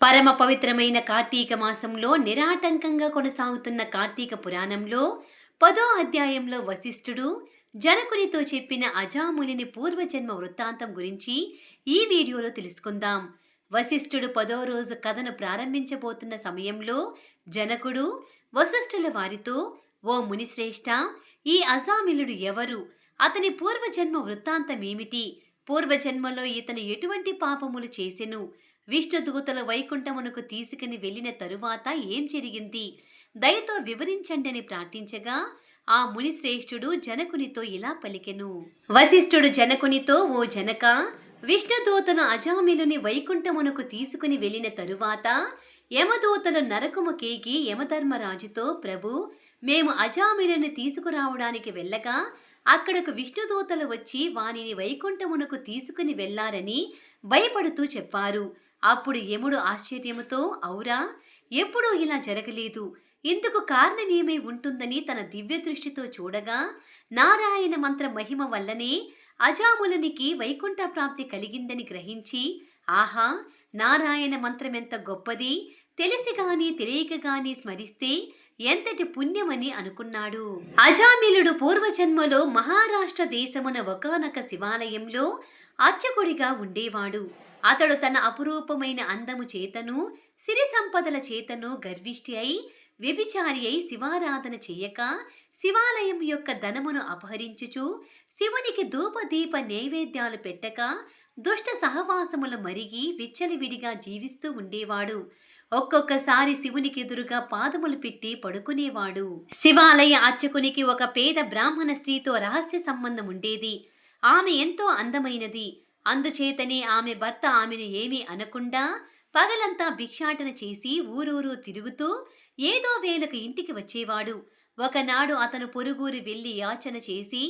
పరమ పవిత్రమైన కార్తీక మాసంలో నిరాటంకంగా కొనసాగుతున్న కార్తీక పురాణంలో పదో అధ్యాయంలో వశిష్ఠుడు జనకునితో చెప్పిన అజాములిని పూర్వజన్మ వృత్తాంతం గురించి ఈ వీడియోలో తెలుసుకుందాం. వశిష్ఠుడు పదో రోజు కథను ప్రారంభించబోతున్న సమయంలో జనకుడు వశిష్ఠుల వారితో ఓ మునిశ్రేష్ఠ ఈ అజామిలుడు ఎవరు? అతని పూర్వజన్మ వృత్తాంతం ఏమిటి పూర్వజన్మలో ఇతను ఎటువంటి పాపములు చేసెను? విష్ణుదూతల వైకుంఠమునకు తీసుకుని వెళ్ళిన తరువాత ఏం జరిగింది? దయతో వివరించండి అని ప్రార్థించగా ఆ మునిశ్రేష్ఠుడు జనకునితో ఇలా పలికెను. వశిష్ఠుడు జనకునితో ఓ జనక విష్ణుదూతను అజామిలుని వైకుంఠమునకు తీసుకుని వెళ్ళిన తరువాత యమదూతలు నరకము కేకి యమధర్మరాజుతో ప్రభు మేము అజామిలను తీసుకురావడానికి వెళ్ళగా అక్కడకు విష్ణుదూతలు వచ్చి వానిని వైకుంఠమునకు తీసుకుని వెళ్ళారని భయపడుతూ చెప్పారు. అప్పుడు యముడు ఆశ్చర్యముతో ఔరా ఎప్పుడూ ఇలా జరగలేదు. ఇందుకు కారణమేమై ఉంటుందని తన దివ్య దృష్టితో చూడగా నారాయణ మంత్ర మహిమ వల్లనే అజాములునికి వైకుంఠ ప్రాప్తి కలిగిందని గ్రహించి ఆహా నారాయణ మంత్రమెంత గొప్పది. తెలిసి గాని తెలియక గాని స్మరిస్తే ఎంతటి పుణ్యమని అనుకున్నాడు. అజామిలుడు పూర్వజన్మలో మహారాష్ట్ర దేశమున ఒకనొక శివాలయంలో అర్చకుడిగా ఉండేవాడు. అతడు తన అపురూపమైన అందము చేతను సిరి సంపదల చేతను గర్విష్టి అయి వ్యభిచారి అయి శివారాధన చేయక శివాలయం యొక్క ధనమును అపహరించుచు శివునికి ధూపదీప నైవేద్యాలు పెట్టక దుష్ట సహవాసములు మరిగి విచ్చలివిడిగా జీవిస్తూ ఉండేవాడు. ఒక్కొక్కసారి శివునికి ఎదురుగా పాదములు పెట్టి పడుకునేవాడు. శివాలయ అర్చకునికి ఒక పేద బ్రాహ్మణ స్త్రీతో రహస్య సంబంధం ఉండేది. ఆమె ఎంతో అందమైనది. అందుచేతనే ఆమె భర్త ఆమెను ఏమీ అనకుండా పగలంతా భిక్షాటన చేసి ఊరూరు తిరుగుతూ ఏదో వేలకు ఇంటికి వచ్చేవాడు. ఒకనాడు అతను పొరుగురు వెళ్ళి యాచన చేసి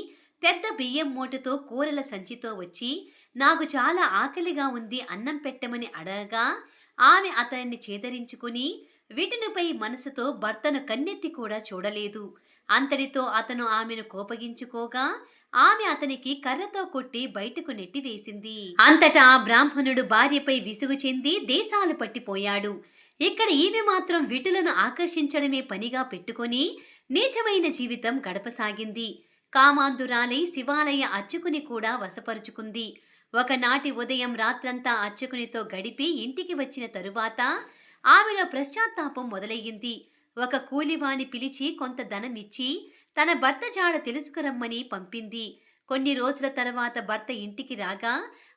పెద్ద బియ్యం మూటతో కూరల సంచితో వచ్చి నాకు చాలా ఆకలిగా ఉంది అన్నం పెట్టమని అడగగా ఆమె అతన్ని చేదరించుకుని విటునుపై మనసుతో భర్తను కన్నెత్తి కూడా చూడలేదు. అంతటితో అతను ఆమెను కోపగించుకోగా ఆమె అతనికి కర్రతో కొట్టి బయటకు నెట్టివేసింది అంతటా ఆ బ్రాహ్మణుడు భార్యపై విసుగు చెంది దేశాలు పట్టిపోయాడు. ఇక్కడ ఈమె మాత్రం విటులను ఆకర్షించడమే పనిగా పెట్టుకొని నీచమైన జీవితం గడపసాగింది. కామాంధురాలై శివాలయ అర్చకుని కూడా వశపరుచుకుంది. ఒకనాటి ఉదయం రాత్రంతా అర్చకునితో గడిపి ఇంటికి వచ్చిన తరువాత ఆమెలో పశ్చాత్తాపం మొదలయ్యింది. ఒక కూలివాని పిలిచి కొంత ధనమిచ్చి తన భర్త జాడ తెలుసుకురమ్మని పంపింది. కొన్ని రోజుల తర్వాత భర్త ఇంటికి రాగా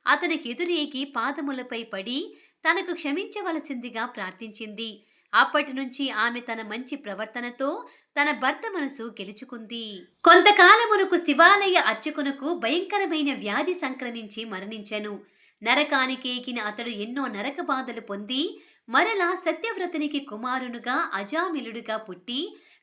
అతనికి ఎదురేగి పాదములపై పడి తనకు క్షమించవలసిందిగా ప్రార్థించింది. అప్పటి నుంచి ఆమె తన మంచి ప్రవర్తనతో తన భర్త మనసు గెలుచుకుంది. కొంతకాలమునకు శివాలయ అర్చకునకు భయంకరమైన వ్యాధి సంక్రమించి మరణించెను. నరకానికి ఎగిన అతడు ఎన్నో నరక బాధలు పొంది మరలా సత్యవ్రతునికి కుమారునుగా అజామిలుడుగా పుట్టి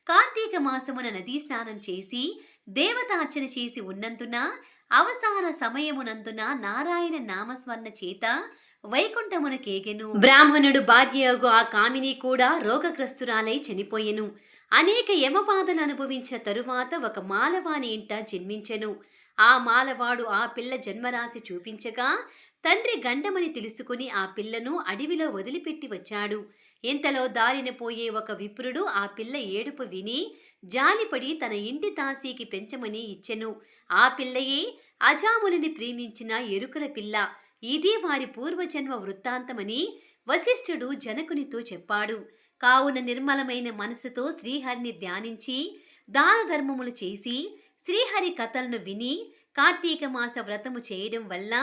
కార్తీక మాసమున నదీ స్నానం చేసి దేవతార్చన చేసి ఉన్నందున అవసాన సమయమునందున నారాయణ నామస్వర్ణ చేత వైకుంఠమునకేగెను. బ్రాహ్మణుడు భార్యయగు ఆ కామిని కూడా రోగగ్రస్తురాలై చనిపోయెను. అనేక యమబాధలు అనుభవించిన తరువాత ఒక మాలవాని ఇంట జన్మించెను. ఆ మాలవాడు ఆ పిల్ల జన్మరాశి చూపించగా తండ్రి గండమని తెలుసుకుని ఆ పిల్లను అడవిలో వదిలిపెట్టి వచ్చాడు. ఇంతలో దారిన పోయే ఒక విప్రుడు ఆ పిల్ల ఏడుపు విని జాలిపడి తన ఇంటి తాసీకి పెంచమని ఇచ్చెను. ఆ పిల్లయే అజాములని ప్రేమించిన ఎరుకల పిల్ల. ఇది వారి పూర్వజన్మ వృత్తాంతమని వశిష్ఠుడు జనకునితో చెప్పాడు. కావున నిర్మలమైన మనసుతో శ్రీహరిని ధ్యానించి దాన ధర్మములు చేసి శ్రీహరి కథలను విని కార్తీక మాస వ్రతము చేయడం వల్ల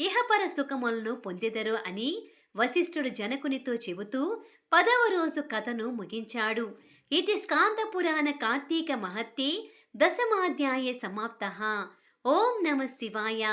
ఇహపర సుఖములను పొందెదరు అని వశిష్ఠుడు జనకునితో చెబుతూ పదవ రోజు కథను ముగించాడు. ఇది స్కాందపురాణ కార్తీక మహత్తే దశమాధ్యాయ సమాప్త. ఓం నమ శివాయ.